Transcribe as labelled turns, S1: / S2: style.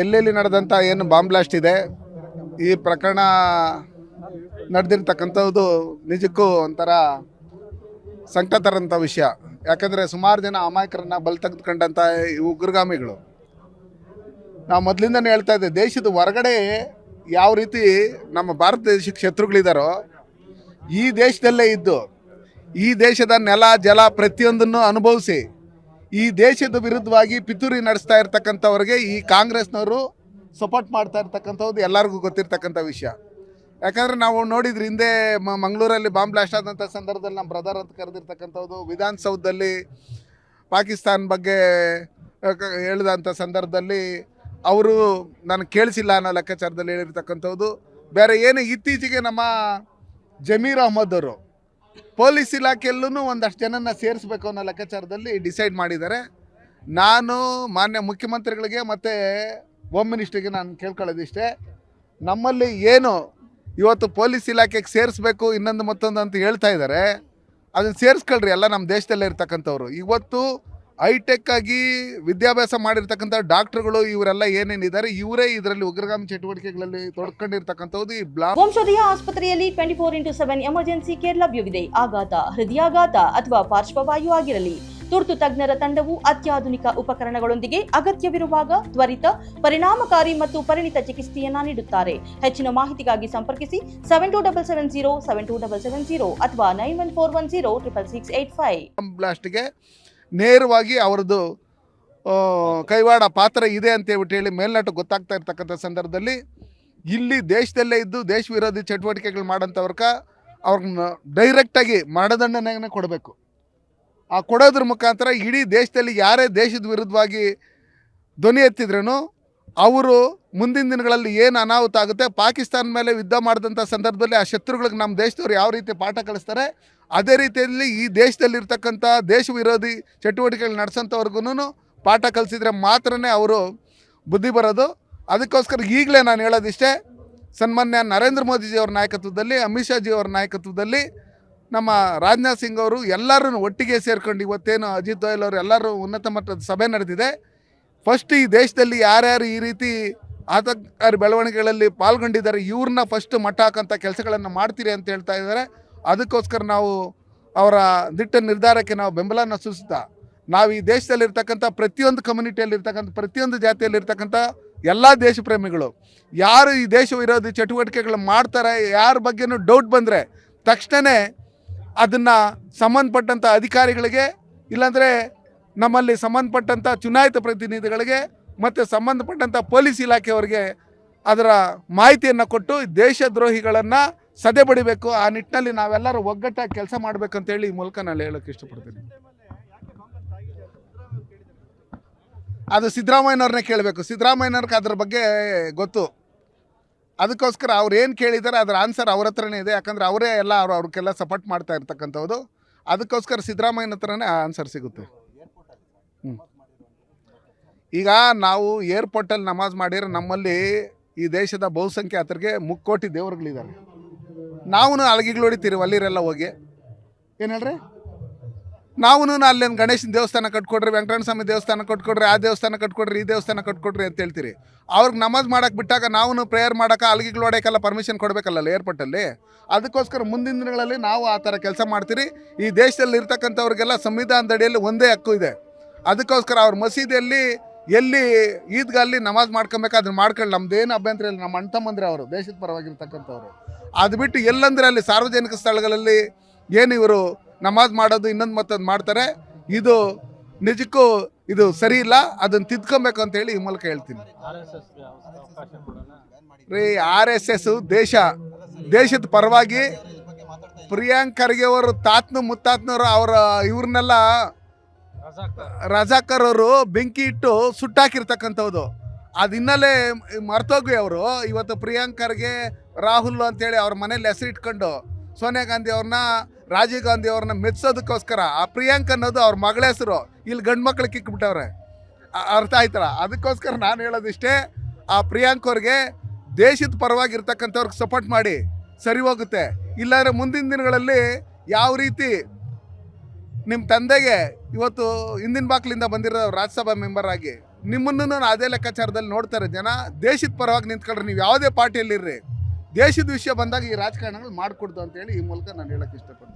S1: ಎಲ್ಲೆಲ್ಲಿ ನಡೆದಂಥ ಏನು ಬಾಂಬ್ ಬ್ಲಾಸ್ಟ್ ಇದೆ, ಈ ಪ್ರಕರಣ ನಡೆದಿರ್ತಕ್ಕಂಥದ್ದು ನಿಜಕ್ಕೂ ಒಂಥರ ಸಂಕಟ ತರಂಥ ವಿಷಯ. ಯಾಕಂದರೆ ಸುಮಾರು ಜನ ಅಮಾಯಕರನ್ನ ಬಲಿ ತೆಗೆದುಕೊಂಡಂಥ ಈ ಉಗ್ರಗಾಮಿಗಳು. ನಾವು ಮೊದಲಿಂದನೇ ಹೇಳ್ತಾ ಇದ್ದೆ, ದೇಶದ ಹೊರಗಡೆ ಯಾವ ರೀತಿ ನಮ್ಮ ಭಾರತ ದೇಶಕ್ಕೆ ಶತ್ರುಗಳಿದಾರೋ, ಈ ದೇಶದಲ್ಲೇ ಇದ್ದು, ಈ ದೇಶದ ನೆಲ, ಜಲ ಪ್ರತಿಯೊಂದನ್ನು ಅನುಭವಿಸಿ ಈ ದೇಶದ ವಿರುದ್ಧವಾಗಿ ಪಿತೂರಿ ನಡೆಸ್ತಾ ಇರ್ತಕ್ಕಂಥವ್ರಿಗೆ ಈ ಕಾಂಗ್ರೆಸ್ನವರು ಸಪೋರ್ಟ್ ಮಾಡ್ತಾ ಇರ್ತಕ್ಕಂಥದ್ದು ಎಲ್ಲರಿಗೂ ಗೊತ್ತಿರ್ತಕ್ಕಂಥ ವಿಷಯ. ಯಾಕಂದರೆ ನಾವು ನೋಡಿದ್ರಿ ಹಿಂದೆ ಮಂಗಳೂರಲ್ಲಿ ಬಾಂಬ್ ಬ್ಲಾಸ್ಟ್ ಆದಂಥ ಸಂದರ್ಭದಲ್ಲಿ ನಮ್ಮ ಬ್ರದರ್ ಅಂತ ಕರೆದಿರ್ತಕ್ಕಂಥದ್ದು ವಿಧಾನಸೌಧದಲ್ಲಿ ಪಾಕಿಸ್ತಾನ್ ಬಗ್ಗೆ ಹೇಳಿದಂಥ ಸಂದರ್ಭದಲ್ಲಿ ಅವರು ನಾನು ಕೇಳಿಸಿಲ್ಲ ಅನ್ನೋ ಲೆಕ್ಕಾಚಾರದಲ್ಲಿ ಹೇಳಿರ್ತಕ್ಕಂಥದ್ದು ಬೇರೆ ಏನು ಇತ್ತೀಚೆಗೆ ನಮ್ಮ ಜಮೀರ್ ಅಹಮದ್ ಅವರು ಪೊಲೀಸ್ ಇಲಾಖೆಯಲ್ಲೂ ಒಂದಷ್ಟು ಜನನ ಸೇರಿಸ್ಬೇಕು ಅನ್ನೋ ಲೆಕ್ಕಾಚಾರದಲ್ಲಿ ಡಿಸೈಡ್ ಮಾಡಿದ್ದಾರೆ. ನಾನು ಮಾನ್ಯ ಮುಖ್ಯಮಂತ್ರಿಗಳಿಗೆ ಮತ್ತು ಹೋಮ್ ಮಿನಿಸ್ಟ್ರಿಗೆ ನಾನು ಕೇಳ್ಕೊಳ್ಳೋದಿಷ್ಟೇ. ನಮ್ಮಲ್ಲಿ ಏನು ಇವತ್ತು ಪೊಲೀಸ್ ಇಲಾಖೆಗೆ ಸೇರಿಸ್ಬೇಕು, ಇನ್ನೊಂದು ಮತ್ತೊಂದು ಅಂತ ಹೇಳ್ತಾ ಇದ್ದಾರೆ. ಅದನ್ನು ಸೇರಿಸ್ಕೊಳ್ರಿ, ಎಲ್ಲ ನಮ್ಮ ದೇಶದಲ್ಲೇ ಇರ್ತಕ್ಕಂಥವ್ರು. ಇವತ್ತು ಹೈಟೆಕ್ ಆಗಿ ವಿದ್ಯಾಭ್ಯಾಸ ಮಾಡಿರ್ತಕ್ಕಂಥ ಡಾಕ್ಟರ್ಗಳು ಇವರೆಲ್ಲ ಏನೇನಿದ್ದಾರೆ ಇವರೇ ಇದರಲ್ಲಿ ಉಗ್ರಗಾಮಿ ಚಟುವಟಿಕೆಗಳಲ್ಲಿ ತೊಡ್ಕೊಂಡಿರ್ತಕ್ಕಂಥದ್ದು ಈ ಬ್ಲಾ
S2: ವಂಶೋದಯ ಆಸ್ಪತ್ರೆಯಲ್ಲಿ twenty four into seven emergency care ಲಭ್ಯವಿದೆ. ಆಘಾತ ಹೃದಯಾಘಾತ ಅಥವಾ ಪಾರ್ಶ್ವವಾಯು ಆಗಿರಲಿ. ತುರ್ತು ತಜ್ಞರ ತಂಡವು ಅತ್ಯಾಧುನಿಕ ಉಪಕರಣಗಳೊಂದಿಗೆ ಅಗತ್ಯವಿರುವಾಗ ತ್ವರಿತ ಪರಿಣಾಮಕಾರಿ ಮತ್ತು ಪರಿಣಿತ ಚಿಕಿತ್ಸೆಯನ್ನ ನೀಡುತ್ತಾರೆ. ಹೆಚ್ಚಿನ ಮಾಹಿತಿಗಾಗಿ ಸಂಪರ್ಕಿಸಿ seven two double seven zero seven two double seven zero ಅಥವಾ nine one four one zero triple six eight five
S1: ಬ್ಲಾಸ್ಟ್ಗೆ ನೇರವಾಗಿ ಅವರದ್ದು ಕೈವಾಡ ಪಾತ್ರ ಇದೆ ಅಂತ ಹೇಳ್ಬಿಟ್ಟು ಹೇಳಿ ಮೇಲ್ನೋಟ ಗೊತ್ತಾಗ್ತಾ ಇರ್ತಕ್ಕಂಥ ಸಂದರ್ಭದಲ್ಲಿ ಇಲ್ಲಿ ದೇಶದಲ್ಲೇ ಇದ್ದು ದೇಶ ವಿರೋಧಿ ಚಟುವಟಿಕೆಗಳು ಮಾಡೋಂಥವ್ರಕ ಅವ್ರನ್ನ ಡೈರೆಕ್ಟಾಗಿ ಮರಣದಂಡನೆಯನ್ನು ಕೊಡಬೇಕು. ಆ ಕೊಡೋದ್ರ ಮುಖಾಂತರ ಇಡೀ ದೇಶದಲ್ಲಿ ಯಾರೇ ದೇಶದ ವಿರುದ್ಧವಾಗಿ ಧ್ವನಿ ಎತ್ತಿದ್ರೂ ಅವರು ಮುಂದಿನ ದಿನಗಳಲ್ಲಿ ಏನು ಅನಾಹುತ ಆಗುತ್ತೆ, ಪಾಕಿಸ್ತಾನ ಮೇಲೆ ಯುದ್ಧ ಮಾಡಿದಂಥ ಸಂದರ್ಭದಲ್ಲಿ ಆ ಶತ್ರುಗಳಿಗೆ ನಮ್ಮ ದೇಶದವ್ರು ಯಾವ ರೀತಿ ಪಾಠ ಕಲಿಸ್ತಾರೆ, ಅದೇ ರೀತಿಯಲ್ಲಿ ಈ ದೇಶದಲ್ಲಿರ್ತಕ್ಕಂಥ ದೇಶ ವಿರೋಧಿ ಚಟುವಟಿಕೆಗಳು ನಡೆಸೋಂಥವ್ರಿಗೂ ಪಾಠ ಕಲಿಸಿದ್ರೆ ಮಾತ್ರನೇ ಅವರು ಬುದ್ಧಿ ಬರೋದು. ಅದಕ್ಕೋಸ್ಕರ ಈಗಲೇ ನಾನು ಹೇಳೋದಿಷ್ಟೇ, ಸನ್ಮಾನ್ಯ ನರೇಂದ್ರ ಮೋದಿಜಿಯವ್ರ ನಾಯಕತ್ವದಲ್ಲಿ, ಅಮಿತ್ ಶಾ ಅವರ ಅವ್ರ ನಾಯಕತ್ವದಲ್ಲಿ ನಮ್ಮ ರಾಜನಾಥ್ ಸಿಂಗ್ ಅವರು ಎಲ್ಲರೂ ಒಟ್ಟಿಗೆ ಸೇರ್ಕೊಂಡು ಇವತ್ತೇನು ಅಜಿತ್ ದೋಯಲ್ ಅವರು ಎಲ್ಲರೂ ಉನ್ನತ ಮಟ್ಟದ ಸಭೆ ನಡೆದಿದೆ. ಫಸ್ಟ್ ಈ ದೇಶದಲ್ಲಿ ಯಾರ್ಯಾರು ಈ ರೀತಿ ಆತಂಕಕಾರಿ ಬೆಳವಣಿಗೆಗಳಲ್ಲಿ ಪಾಲ್ಗೊಂಡಿದ್ದಾರೆ, ಇವ್ರನ್ನ ಫಸ್ಟ್ ಮಟ್ಟ ಹಾಕೋಂಥ ಕೆಲಸಗಳನ್ನು ಮಾಡ್ತೀರಿ ಅಂತ ಹೇಳ್ತಾ ಇದ್ದಾರೆ. ಅದಕ್ಕೋಸ್ಕರ ನಾವು ಅವರ ದಿಟ್ಟ ನಿರ್ಧಾರಕ್ಕೆ ನಾವು ಬೆಂಬಲನ ಸೂಚಿಸ್ತಾ ನಾವು ಈ ದೇಶದಲ್ಲಿರ್ತಕ್ಕಂಥ ಪ್ರತಿಯೊಂದು ಕಮ್ಯುನಿಟಿಯಲ್ಲಿರ್ತಕ್ಕಂಥ ಪ್ರತಿಯೊಂದು ಜಾತಿಯಲ್ಲಿರ್ತಕ್ಕಂಥ ಎಲ್ಲ ದೇಶ ಪ್ರೇಮಿಗಳು, ಯಾರು ಈ ದೇಶ ವಿರೋಧಿ ಚಟುವಟಿಕೆಗಳು ಮಾಡ್ತಾರೆ, ಯಾರ ಬಗ್ಗೆನೂ ಡೌಟ್ ಬಂದರೆ ತಕ್ಷಣವೇ ಅದನ್ನು ಸಂಬಂಧಪಟ್ಟಂಥ ಅಧಿಕಾರಿಗಳಿಗೆ, ಇಲ್ಲಾಂದರೆ ನಮ್ಮಲ್ಲಿ ಸಂಬಂಧಪಟ್ಟಂಥ ಚುನಾಯಿತ ಪ್ರತಿನಿಧಿಗಳಿಗೆ ಮತ್ತು ಸಂಬಂಧಪಟ್ಟಂಥ ಪೊಲೀಸ್ ಇಲಾಖೆಯವರಿಗೆ ಅದರ ಮಾಹಿತಿಯನ್ನು ಕೊಟ್ಟು ದೇಶದ್ರೋಹಿಗಳನ್ನು ಸದೆ ಬಡಿಬೇಕು. ಆ ನಿಟ್ಟಿನಲ್ಲಿ ನಾವೆಲ್ಲರೂ ಒಗ್ಗಟ್ಟಾಗಿ ಕೆಲಸ ಮಾಡಬೇಕಂತೇಳಿ ಈ ಮೂಲಕ ನಾನು ಹೇಳೋಕ್ಕೆ ಇಷ್ಟಪಡ್ತೀನಿ. ಅದು ಸಿದ್ದರಾಮಯ್ಯನವ್ರನ್ನೇ ಕೇಳಬೇಕು. ಸಿದ್ದರಾಮಯ್ಯನವ್ರಿಗೆ ಅದ್ರ ಬಗ್ಗೆ ಗೊತ್ತು. ಅದಕ್ಕೋಸ್ಕರ ಅವ್ರು ಏನು ಕೇಳಿದ್ದಾರೆ ಅದರ ಆನ್ಸರ್ ಅವ್ರ ಹತ್ರನೇ ಇದೆ. ಯಾಕಂದರೆ ಅವರೇ ಎಲ್ಲ ಅವ್ರು ಅವ್ರಿಗೆಲ್ಲ ಸಪೋರ್ಟ್ ಮಾಡ್ತಾ ಇರ್ತಕ್ಕಂಥದ್ದು ಅದಕ್ಕೋಸ್ಕರ ಸಿದ್ದರಾಮಯ್ಯನ ಹತ್ರನೇ ಆನ್ಸರ್ ಸಿಗುತ್ತೆ. ಈಗ ನಾವು ಏರ್ಪೋರ್ಟಲ್ಲಿ ನಮಾಜ್ ಮಾಡಿದ್ರೆ ನಮ್ಮಲ್ಲಿ ಈ ದೇಶದ ಬಹುಸಂಖ್ಯಾತರಿಗೆ ಮುಕ್ಕೋಟಿ ದೇವರುಗಳಿದ್ದಾರೆ. ನಾವು ಅಳಗಿಗಳು ಹೊಡಿತೀರಿ ಅಲ್ಲಿರೆಲ್ಲ ಹೋಗಿ. ಏನು ಹೇಳ್ರಿ? ನಾವು ಅಲ್ಲೇನು ಗಣೇಶನ ದೇವಸ್ಥಾನ ಕಟ್ಕೊಡ್ರಿ ವೆಂಕಟರಮಣ ಸ್ವಾಮಿ ದೇವಸ್ಥಾನ ಕಟ್ಕೊಡ್ರಿ, ಆ ದೇವಸ್ಥಾನ ಕಟ್ಕೊಡ್ರಿ, ಈ ದೇವಸ್ಥಾನ ಕಟ್ಕೊಡ್ರಿ ಅಂತ ಹೇಳ್ತೀರಿ. ಅವ್ರಿಗೆ ನಮಾಜ್ ಮಾಡಕ್ಕೆ ಬಿಟ್ಟಾಗ ನಾವು ಪ್ರೇಯರ್ ಮಾಡೋಕೆ ಅಲ್ಗಿಗಳು ಹೊಡೆಯೋಕ್ಕೆಲ್ಲ ಪರ್ಮಿಷನ್ ಕೊಡಬೇಕಲ್ಲ ಏರ್ಪೋರ್ಟಲ್ಲಿ? ಅದಕ್ಕೋಸ್ಕರ ಮುಂದಿನ ದಿನಗಳಲ್ಲಿ ನಾವು ಆ ಥರ ಕೆಲಸ ಮಾಡ್ತೀರಿ. ಈ ದೇಶದಲ್ಲಿ ಇರ್ತಕ್ಕಂಥವ್ರಿಗೆಲ್ಲ ಸಂವಿಧಾನದ ಅಡಿಯಲ್ಲಿ ಒಂದೇ ಹಕ್ಕು ಇದೆ. ಅದಕ್ಕೋಸ್ಕರ ಅವ್ರ ಮಸೀದಿಯಲ್ಲಿ ಎಲ್ಲಿ ಈದ್ಗಲ್ಲಿ ನಮಾಜ್ ಮಾಡ್ಕೊಬೇಕು, ಅದನ್ನ ಮಾಡ್ಕೊಳ್ಳಿ. ನಮ್ದೇನು ಅಭ್ಯಂತರ ಇಲ್ಲ. ನಮ್ಮ ಅಣ್ಣ ತಮ್ಮಂದ್ರೆ ಅವರು, ದೇಶದ ಪರವಾಗಿರ್ತಕ್ಕಂಥವ್ರು. ಅದು ಬಿಟ್ಟು ಎಲ್ಲಂದ್ರೆ ಅಲ್ಲಿ ಸಾರ್ವಜನಿಕ ಸ್ಥಳಗಳಲ್ಲಿ ಏನು ಇವರು ನಮಾಜ್ ಮಾಡೋದು, ಇನ್ನೊಂದು ಮತ್ತೊಂದು ಮಾಡ್ತಾರೆ. ಇದು ನಿಜಕ್ಕೂ ಇದು ಸರಿ ಇಲ್ಲ. ಅದನ್ನು ತಿದ್ಕೊಬೇಕು ಅಂತ ಹೇಳಿ ಈ ಮೂಲಕ ಹೇಳ್ತೀನಿ. ರೀ, ಆರ್ ಎಸ್ ಎಸ್ ದೇಶ, ದೇಶದ ಪರವಾಗಿ ಪ್ರಿಯಾಂಕ್ ಖರ್ಗೆ ಅವರು ತಾತ್ನು ಮುತ್ತಾತ್ನವರು ಅವರ ಇವ್ರನ್ನೆಲ್ಲ ರಜಾಕರ್. ಅವರು ಬೆಂಕಿ ಇಟ್ಟು ಸುಟ್ಟಾಕಿರ್ತಕ್ಕಂಥದ್ದು ಅದು ಹಿನ್ನೆಲೆ ಮರ್ತೋಗಿ ಅವರು. ಇವತ್ತು ಪ್ರಿಯಾಂಕರ್ಗೆ ರಾಹುಲ್ ಅಂತೇಳಿ ಅವ್ರ ಮನೇಲಿ ಹೆಸರು ಇಟ್ಕೊಂಡು ಸೋನಿಯಾ ಗಾಂಧಿ ಅವ್ರನ್ನ ರಾಜೀವ್ ಗಾಂಧಿ ಅವ್ರನ್ನ ಮೆಚ್ಚೋದಕ್ಕೋಸ್ಕರ ಆ ಪ್ರಿಯಾಂಕ್ ಅನ್ನೋದು ಅವ್ರ ಮಗಳ ಹೆಸರು. ಇಲ್ಲಿ ಗಂಡು ಮಕ್ಳಿಗೆ ಕಿಕ್ಬಿಟ್ಟವ್ರೆ. ಅರ್ಥ ಆಯ್ತಲ್ಲ? ಅದಕ್ಕೋಸ್ಕರ ನಾನು ಹೇಳೋದಿಷ್ಟೇ, ಆ ಪ್ರಿಯಾಂಕ್ ಅವ್ರಿಗೆ ದೇಶದ ಪರವಾಗಿರ್ತಕ್ಕಂಥವ್ರಿಗೆ ಸಪೋರ್ಟ್ ಮಾಡಿ ಸರಿ ಹೋಗುತ್ತೆ. ಇಲ್ಲಾಂದರೆ ಮುಂದಿನ ದಿನಗಳಲ್ಲಿ ಯಾವ ರೀತಿ ನಿಮ್ಮ ತಂದೆಗೆ ಇವತ್ತು ಹಿಂದಿನ ಬಾಕ್ಲಿಂದ ಬಂದಿರೋ ರಾಜ್ಯಸಭಾ ಮೆಂಬರ್ ಆಗಿ ನಿಮ್ಮನ್ನು ನಾನು ಅದೇ ಲೆಕ್ಕಾಚಾರದಲ್ಲಿ ನೋಡ್ತಾರೆ ಜನ. ದೇಶದ ಪರವಾಗಿ ನಿಂತ್ಕೊಳ್ರಿ ನೀವು ಯಾವುದೇ ಪಾರ್ಟಿಯಲ್ಲಿರ್ರಿ. ದೇಶದ ವಿಷಯ ಬಂದಾಗ ಈ ರಾಜಕಾರಣಗಳು ಮಾಡಿಕೊಡ್ದು ಅಂತೇಳಿ ಈ ಮೂಲಕ ನಾನು ಹೇಳಕ್ಕೆ ಇಷ್ಟಪಡ್ತೀನಿ.